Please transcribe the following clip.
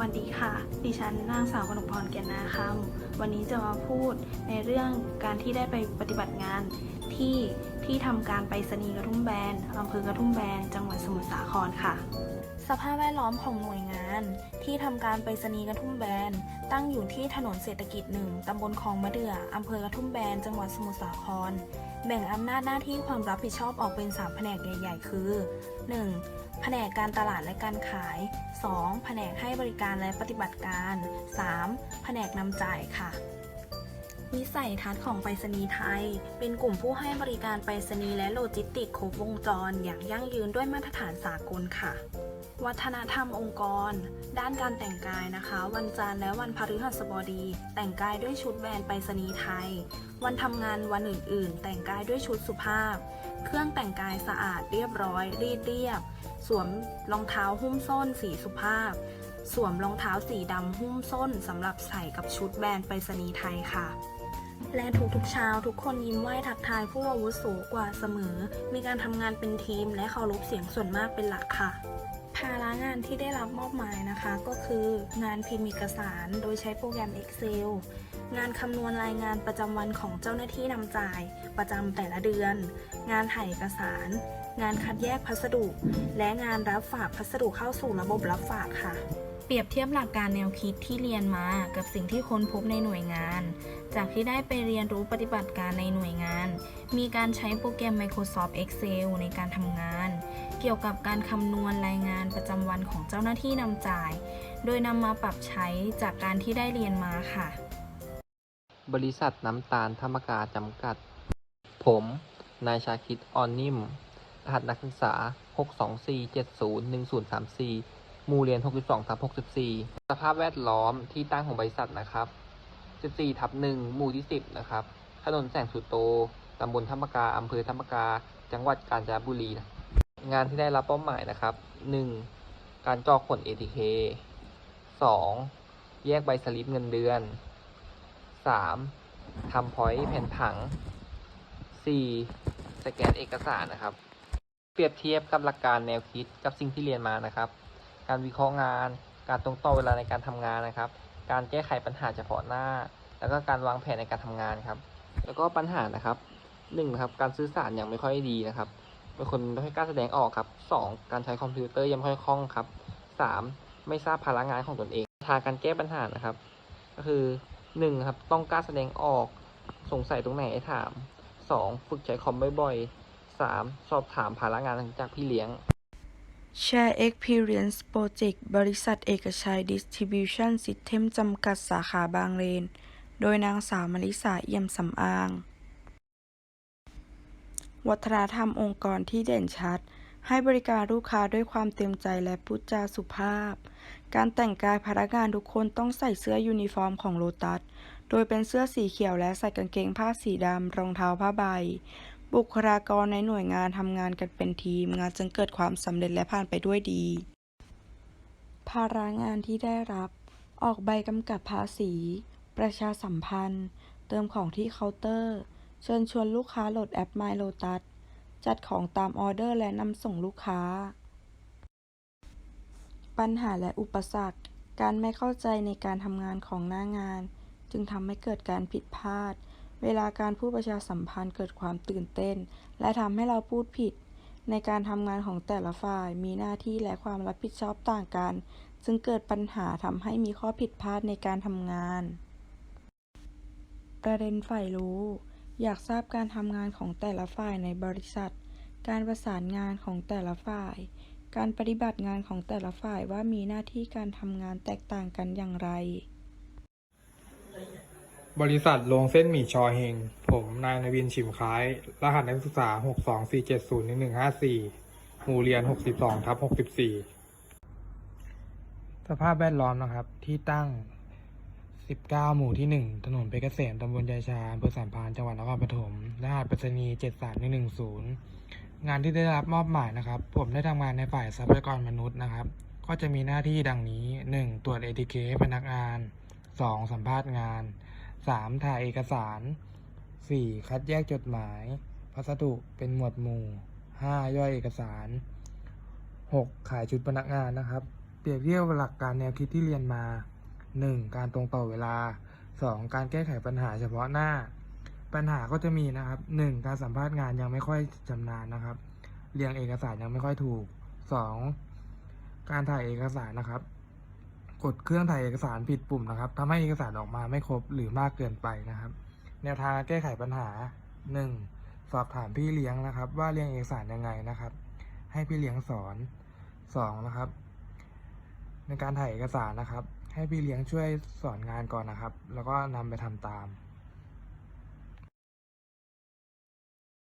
วัสดีค่ะ ดิฉันนางสาวกนกพรแก่นนาคำวันนี้จะมาพูดในเรื่องการที่ได้ไปปฏิบัติงานที่ที่ทำการไปรษณีย์กระทุ่มแบนอำเภอกระทุ่มแบน จังหวัดสมุทรสาครค่ะ สภาพแวดล้อมของหน่วยงาน ที่ทำการไปรษณีย์กระทุ่มแบน ตั้งอยู่ที่ถนนเศรษฐกิจหนึ่งตำบลคลองมะเดื่ออำเภอกระทุ่มแบน จังหวัดสมุทรสาคร แบ่งอำนาจหน้าที่ความรับผิดชอบออกเป็น 3 แผนกใหญ่ ๆ คือ 1. แผนกการตลาดและการขาย 2. แผนกให้บริการและปฏิบัติการ 3. แผนกนำจ่ายค่ะวิสัยทัศน์ของไปรษณีย์ไทย เป็นกลุ่มผู้ให้บริการไปรษณีย์และโลจิสติกครบวงจรอย่างยั่งยืนด้วยมาตรฐานสากลค่ะ วัฒนธรรมองค์กร ด้านการแต่งกายนะคะ วันจันทร์และวันพฤหัสบดี แต่งกายด้วยชุดแบรนด์ไปรษณีย์ไทย วันทำงานวันอื่น ๆ แต่งกายด้วยชุดสุภาพ เครื่องแต่งกายสะอาดเรียบร้อยรีดเรียบ สวมรองเท้าหุ้มส้นสีสุภาพ สวมรองเท้าสีดำหุ้มส้นสำหรับใส่กับชุดแบรนด์ไปรษณีย์ไทยค่ะและทุกๆเช้าทุกคนยิ้มไหว้ทักทายผู้อาวุโสกว่าเสมอ มีการทำงานเป็นทีมและเคารพเสียงส่วนมากเป็นหลักค่ะ ภาระงานที่ได้รับมอบหมายนะคะ ก็คืองานพิมพ์เอกสารโดยใช้โปรแกรม Excel งานคำนวณรายงานประจำวันของเจ้าหน้าที่นำจ่าย ประจำแต่ละเดือน งานถ่ายเอกสาร งานคัดแยกพัสดุ และงานรับฝากพัสดุเข้าสู่ระบบรับฝากค่ะ เปรียบเทียบหลักการแนวคิดที่เรียนมากับสิ่งที่ค้นพบในหน่วยงาน จากที่ได้ไปเรียนรู้ปฏิบัติการในหน่วยงาน มีการใช้โปรแกรม Microsoft Excel ในการทำงาน เกี่ยวกับการคำนวณรายงานประจำวันของเจ้าหน้าที่นำจ่าย โดยนำมาปรับใช้จากการที่ได้เรียนมาค่ะ บริษัทน้ำตาลธรรมกาจำกัด ผม นายชาคิดออนนิ่มรหัสนักศึกษา 624701034หมู่เรียน 62ทับ64 สภาพแวดล้อมที่ตั้งของบริษัทนะครับ 14ทับ1หมู่ที่ 10 นะครับ ถนนแสงสุโต ตำบลธรรมกา อำเภอธรรมกา จังหวัดกาญจนบุรีนะ งานที่ได้รับเป้าหมายนะครับ 1. การกรอกผล ATK 2. แยกใบสลิปเงินเดือน 3. ทำพอยต์แผ่นผัง 4. สแกนเอกสารนะครับ เปรียบเทียบกับหลักการแนวคิดกับสิ่งที่เรียนมานะครับ การวิเคราะห์งาน การตรงต่อเวลาในการทำงานนะครับ การแก้ไขปัญหาเฉพาะหน้า แล้วก็การวางแผนในการทำงานครับ แล้วก็ปัญหานะครับหนึ่งนะครับ การสื่อสารยังไม่ค่อยดีนะครับ เป็นคนไม่ค่อยกล้าแสดงออกครับสองการใช้คอมพิวเตอร์ยังไม่ค่อยคล่องครับสามไม่ทราบภาระงานของตนเองทางการแก้ปัญหานะครับ ก็คือหนึ่งครับต้องกล้าแสดงออกสงสัยตรงไหนถามสองฝึกใช้คอมบ่อยๆสามสอบถามภาระงานจากพี่เลี้ยง Share Experience Project บริษัทเอกชัย Distribution System จำกัดสาขาบางเลน โดยนางสาวมลิสาเอี่ยมสำอาง วัฒนธรรมองค์กรที่เด่นชัด ให้บริการลูกค้าด้วยความเต็มใจและพูดจาสุภาพ การแต่งกายพนักงานทุกคนต้องใส่เสื้อยูนิฟอร์มของโลตัส โดยเป็นเสื้อสีเขียวและใส่กางเกงผ้าสีดำรองเท้าผ้าใบ บุคลากรในหน่วยงานทำงานกันเป็นทีม งานจึงเกิดความสำเร็จและผ่านไปด้วยดี ภาระงานที่ได้รับ ออกใบกำกับภาษี ประชาสัมพันธ์ เติมของที่เคาน์เตอร์ เชิญชวนลูกค้าโหลดแอป My Lotus จัดของตามออเดอร์และนำส่งลูกค้า ปัญหาและอุปสรรค การไม่เข้าใจในการทำงานของหน้างาน จึงทำให้เกิดการผิดพลาด เวลาการพูดประชาสัมพันธ์เกิดความตื่นเต้น และทำให้เราพูดผิด ในการทำงานของแต่ละฝ่ายมีหน้าที่และความรับผิดชอบต่างกัน จึงเกิดปัญหาทำให้มีข้อผิดพลาดในการทำงาน ประเด็นฝ่ายรู้ อยากทราบการทำงานของแต่ละฝ่ายในบริษัท การประสานงานของแต่ละฝ่าย การปฏิบัติงานของแต่ละฝ่ายว่ามีหน้าที่การทำงานแตกต่างกันอย่างไร บริษัทโรงเส้นหมี่ชอเฮง ผมนายนวินชิมคล้าย รหัสนักศึกษา 624701154 หมู่เรียน 62ทับ64 สภาพแวดล้อมนะครับ ที่ตั้ง 19 หมู่ที่ 1 ถนนเพชรเกษมตำบลยายชาอำเภอสัมพันจังหวัดนครปฐมรหัสไปรษณีย์73110 งานที่ได้รับมอบหมายนะครับ ผมได้ทำงานในฝ่ายทรัพยากรมนุษย์นะครับ ก็จะมีหน้าที่ดังนี้ 1. ตรวจเอทีเคให้พนักงาน 2. สัมภาษณ์งาน 3. ถ่ายเอกสาร 4. คัดแยกจดหมาย พัสดุเป็นหมวดหมู่ 5. ย่อยเอกสาร 6. ขายชุดพนักงานนะครับ เปรียบเทียบหลักการแนวคิดที่เรียนมา 1. การตรงต่อเวลา 2. การแก้ไขปัญหาเฉพาะหน้า ปัญหาก็จะมีนะครับ 1. การสัมภาษณ์งานยังไม่ค่อยชำนาญนะครับ เรียงเอกสารยังไม่ค่อยถูก 2. การถ่ายเอกสารนะครับ กดเครื่องถ่ายเอกสารผิดปุ่มนะครับทำให้เอกสารออกมาไม่ครบหรือมากเกินไปนะครับ แนวทางแก้ไขปัญหา 1. สอบถามพี่เลี้ยงนะครับ ว่าเรียงเอกสารยังไงนะครับ ให้พี่เลี้ยงสอน 2. นะครับในการถ่ายเอกสารนะครับ ให้พี่เลี้ยงช่วยสอนงานก่อนนะครับ แล้วก็นำไปทำตาม